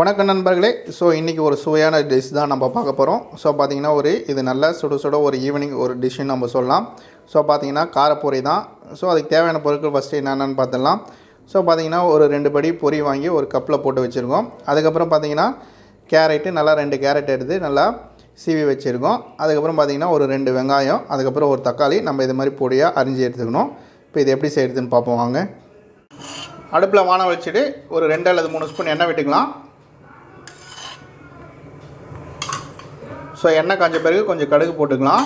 வணக்கம் நண்பர்களே. ஸோ இன்றைக்கி ஒரு சுவையான டிஷ் தான் நம்ம பார்க்க போகிறோம் ஸோ பார்த்தீங்கன்னா ஒரு இது நல்ல சுட சுட ஒரு ஈவினிங் ஒரு டிஷ்ஷுன்னு நம்ம சொல்லலாம். ஸோ பார்த்தீங்கன்னா காரப்பொரி தான். ஸோ அதுக்கு தேவையான பொருட்கள் ஃபஸ்ட்டு என்னென்னு பார்த்துடலாம். ஸோ பார்த்தீங்கன்னா ஒரு ரெண்டு படி பொரி வாங்கி ஒரு கப்பில் போட்டு வச்சுருக்கோம். அதுக்கப்புறம் பார்த்தீங்கன்னா கேரட்டு நல்லா ரெண்டு கேரட் எடுத்து நல்லா சீவி வச்சுருக்கோம். அதுக்கப்புறம் பார்த்தீங்கன்னா ஒரு ரெண்டு வெங்காயம் அதுக்கப்புறம் ஒரு தக்காளி. நம்ம இது மாதிரி பொடியாக அரிஞ்சு எடுத்துக்கணும். இப்போ இது எப்படி செய்கிறதுன்னு பார்ப்போம் வாங்க. அடுப்பில் வானம் வச்சுட்டு ஒரு ரெண்டு அல்லது மூணு ஸ்பூன் எண்ணெய் விட்டுக்கலாம். ஸோ எண்ணெய் காஞ்ச பிறகு கொஞ்சம் கடுகு போட்டுக்கலாம்.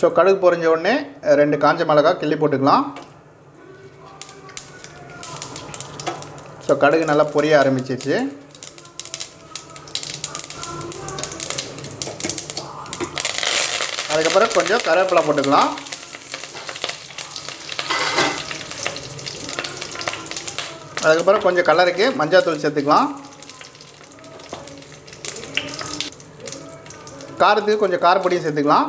ஸோ கடுகு பொரிஞ்ச உடனே ரெண்டு காஞ்ச மிளகாய் கிள்ளி போட்டுக்கலாம். ஸோ கடுகு நல்லா பொரிய ஆரம்பிச்சிருச்சு அதுக்கப்புறம் கொஞ்சம் கருவேப்பிலை போட்டுக்கலாம். அதுக்கப்புறம் கொஞ்சம் கலருக்கு மஞ்சாத்தூள் சேர்த்துக்கலாம். காரத்துக்கு கொஞ்சம் காரப்பொடியும் சேர்த்துக்கலாம்.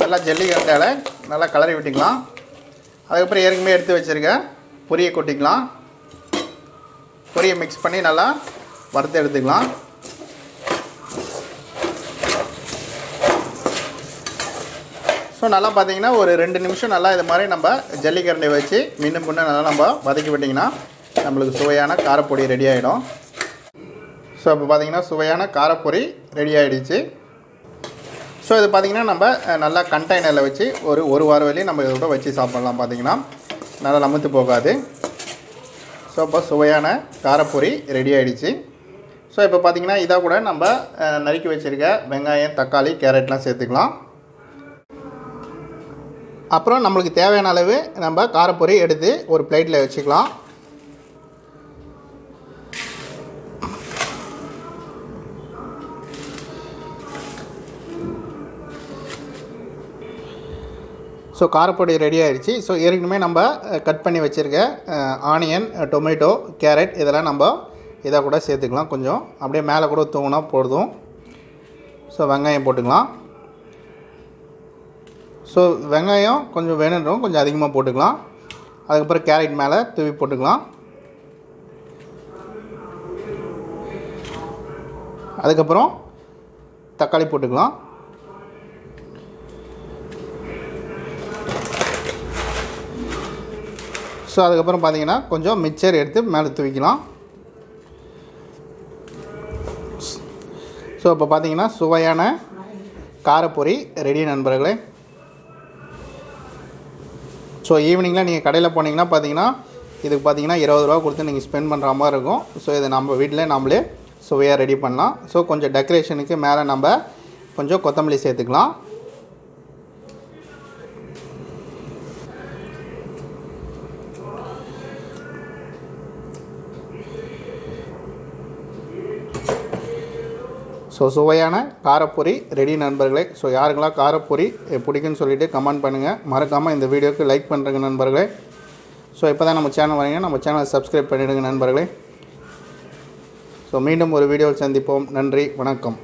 நல்லா ஜல்லி கரண்டால் நல்லா கலரி விட்டுக்கலாம். அதுக்கப்புறம் ஏற்கனவே எடுத்து வச்சுருக்கேன் பொரியை கொட்டிக்கலாம். பொரியை மிக்ஸ் பண்ணி நல்லா வறுத்து எடுத்துக்கலாம். ஸோ நல்லா பார்த்தீங்கன்னா ஒரு ரெண்டு நிமிஷம் நல்லா இது மாதிரி நம்ம ஜல்லிக்கரண்டி வச்சு மின்னும் முன்னே நல்லா நம்ம வதக்கி விட்டிங்கன்னா நம்மளுக்கு சுவையான காரப்பொடி ரெடி ஆகிடும் ஸோ இப்போ பார்த்தீங்கன்னா சுவையான காரப்பொடி ரெடி ஆகிடுச்சு ஸோ இது பார்த்திங்கன்னா நம்ம நல்லா கண்டெய்னரில் வச்சு ஒரு ஒரு வாரம் வரையும் நம்ம இதோட வச்சு சாப்பிட்லாம் பார்த்திங்கன்னா நல்லா நமுத்து போகாது. ஸோ இப்போ சுவையான காரப்பொரி ரெடி ஆகிடுச்சு ஸோ இப்போ பார்த்திங்கன்னா இதாக கூட நம்ம நறுக்கி வச்சுருக்க வெங்காயம் தக்காளி கேரட்லாம் சேர்த்துக்கலாம். அப்புறம் நம்மளுக்கு தேவையான அளவு நம்ம காரப்பொரி எடுத்து ஒரு பிளேட்டில் வச்சுக்கலாம். ஸோ காரப்பொடி ரெடி ஆகிடுச்சு ஸோ ஏற்கனவே நம்ம கட் பண்ணி வச்சுருக்க ஆனியன் டொமேட்டோ கேரட் இதெல்லாம் நம்ம இதாக கூட சேர்த்துக்கலாம். கொஞ்சம் அப்படியே மேலே கூட தூங்கினா போடுதும் ஸோ வெங்காயம் போட்டுக்கலாம். ஸோ வெங்காயம் கொஞ்சம் வேணுன்றோம் கொஞ்சம் அதிகமாக போட்டுக்கலாம். அதுக்கப்புறம் கேரட் மேலே தூவி போட்டுக்கலாம். அதுக்கப்புறம் தக்காளி போட்டுக்கலாம். ஸோ அதுக்கப்புறம் பார்த்தீங்கன்னா கொஞ்சம் மிக்சர் எடுத்து மேலே தூவிக்கலாம். ஸோ இப்போ பார்த்தீங்கன்னா சுவையான காரப்பொரி ரெடி நண்பர்களே. ஸோ ஈவினிங்கில் நீங்கள் கடையில் போனீங்கன்னா பார்த்தீங்கன்னா இதுக்கு பார்த்தீங்கன்னா இருபது ரூபா கொடுத்து நீங்கள் ஸ்பெண்ட் பண்ணுற மாதிரி இருக்கும். ஸோ இதை நம்ம வீட்டில் நம்மளே சுவையாக ரெடி பண்ணலாம். ஸோ கொஞ்சம் டெக்கரேஷனுக்கு மேலே நம்ம கொஞ்சம் கொத்தமல்லி சேர்த்துக்கலாம். ஸோ சுவையான காரப்பொரி ரெடி நண்பர்களே. ஸோ யாருக்கெல்லாம் காரப்பொரி பிடிக்குன்னு சொல்லிவிட்டு கமெண்ட் பண்ணுங்கள் மறக்காமல் இந்த வீடியோக்கு லைக் பண்ணுறங்க நண்பர்களே. ஸோ இப்போ தான் நம்ம சேனல் வரீங்க. நம்ம சேனலை சப்ஸ்கிரைப் பண்ணிவிடுங்க நண்பர்களே. ஸோ மீண்டும் ஒரு வீடியோவில் சந்திப்போம். நன்றி. வணக்கம்.